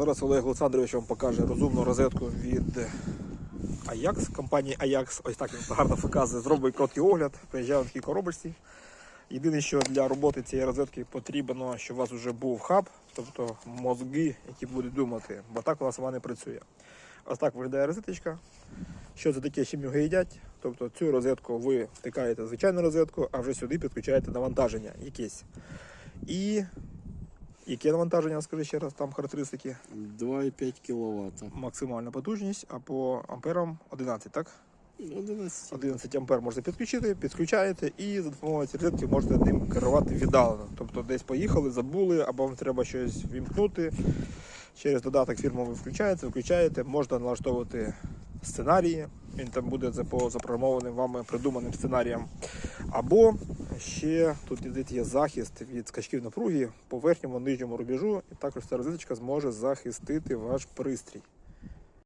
Зараз Олег Олександрович вам покаже розумну розетку від Ajax, компанії Ajax. Ось так він гарно показує. Зробить короткий огляд, приїжджає в такій коробочці. Єдине, що для роботи цієї розетки потрібно, щоб у вас вже був хаб, тобто мозги, які будуть думати, бо так у нас вона не працює. Ось так виглядає розеточка. Що це таке, чим його їдять? Тобто цю розетку ви втикаєте звичайну розетку, а вже сюди підключаєте навантаження якесь. І яке навантаження, скажи ще раз, там характеристики? 2,5 кВт. Максимальна потужність, а по амперам 11, так? 11. 11 ампер можете підключити, підключаєте і за допомогою цієї розетки можете ним керувати віддалено. Тобто десь поїхали, забули, або вам треба щось вімкнути. Через додаток фірми ви включаєте, виключаєте, можна налаштовувати сценарії. Він там буде за- по запрограмованим вами придуманим сценаріям. Або ще тут є захист від скачків напруги по верхньому нижньому рубежу, і також ця розеточка зможе захистити ваш пристрій.